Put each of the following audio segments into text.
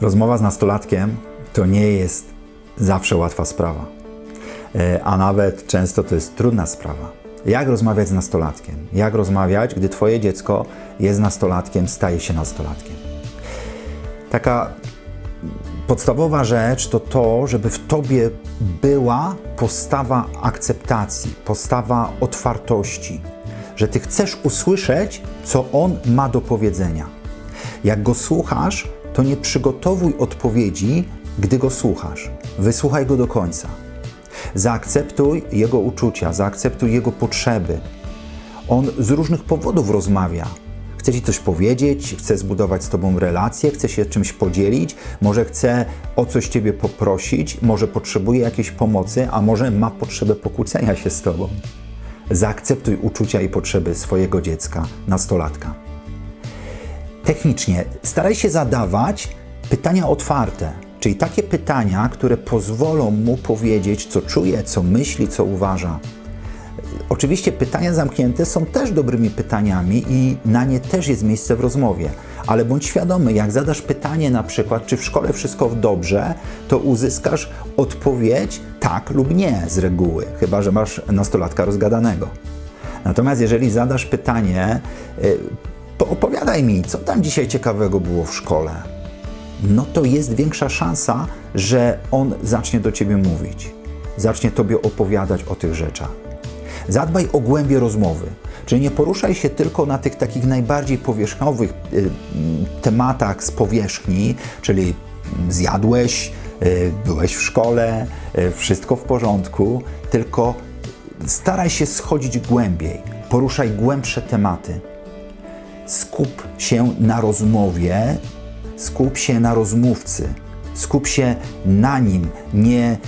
Rozmowa z nastolatkiem to nie jest zawsze łatwa sprawa, E, a nawet często to jest trudna sprawa. Jak rozmawiać z nastolatkiem? Jak rozmawiać, gdy Twoje dziecko jest nastolatkiem, staje się nastolatkiem? Taka podstawowa rzecz to to, żeby w Tobie była postawa akceptacji, postawa otwartości, że Ty chcesz usłyszeć, co on ma do powiedzenia. Jak go słuchasz, to nie przygotowuj odpowiedzi, gdy go słuchasz. Wysłuchaj go do końca. Zaakceptuj jego uczucia, zaakceptuj jego potrzeby. On z różnych powodów rozmawia. Chce ci coś powiedzieć, chce zbudować z tobą relację, chce się czymś podzielić, może chce o coś ciebie poprosić, może potrzebuje jakiejś pomocy, a może ma potrzebę pokłócenia się z tobą. Zaakceptuj uczucia i potrzeby swojego dziecka, nastolatka. Technicznie staraj się zadawać pytania otwarte, czyli takie pytania, które pozwolą mu powiedzieć, co czuje, co myśli, co uważa. Oczywiście pytania zamknięte są też dobrymi pytaniami i na nie też jest miejsce w rozmowie, ale bądź świadomy, jak zadasz pytanie na przykład, czy w szkole wszystko dobrze, to uzyskasz odpowiedź tak lub nie z reguły, chyba że masz nastolatka rozgadanego. Natomiast jeżeli zadasz pytanie, y, opowiadaj mi, co tam dzisiaj ciekawego było w szkole, no to jest większa szansa, że on zacznie do ciebie mówić, zacznie tobie opowiadać o tych rzeczach. Zadbaj o głębię rozmowy, czyli nie poruszaj się tylko na tych takich najbardziej powierzchniowych y, tematach z powierzchni, czyli zjadłeś, y, byłeś w szkole, y, wszystko w porządku, tylko staraj się schodzić głębiej, poruszaj głębsze tematy. Skup się na rozmowie, skup się na rozmówcy, skup się na nim, nie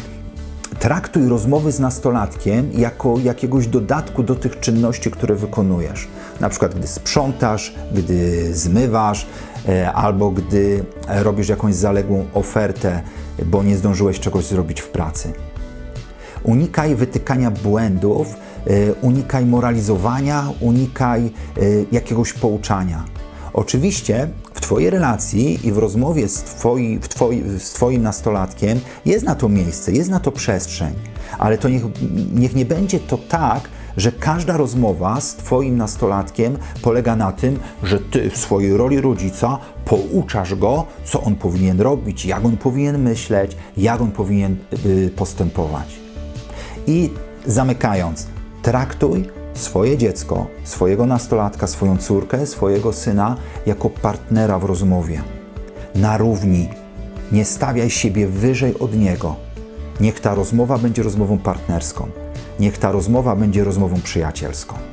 traktuj rozmowy z nastolatkiem jako jakiegoś dodatku do tych czynności, które wykonujesz. Na przykład, gdy sprzątasz, gdy zmywasz, e, albo gdy robisz jakąś zaległą ofertę, bo nie zdążyłeś czegoś zrobić w pracy. Unikaj wytykania błędów, unikaj moralizowania, unikaj e, jakiegoś pouczania. Oczywiście w Twojej relacji i w rozmowie z, twoi, w twoi, z Twoim nastolatkiem jest na to miejsce, jest na to przestrzeń, ale to niech, niech nie będzie to tak, że każda rozmowa z Twoim nastolatkiem polega na tym, że Ty w swojej roli rodzica pouczasz go, co on powinien robić, jak on powinien myśleć, jak on powinien y, postępować. I zamykając, traktuj swoje dziecko, swojego nastolatka, swoją córkę, swojego syna jako partnera w rozmowie. Na równi. Nie stawiaj siebie wyżej od niego. Niech ta rozmowa będzie rozmową partnerską. Niech ta rozmowa będzie rozmową przyjacielską.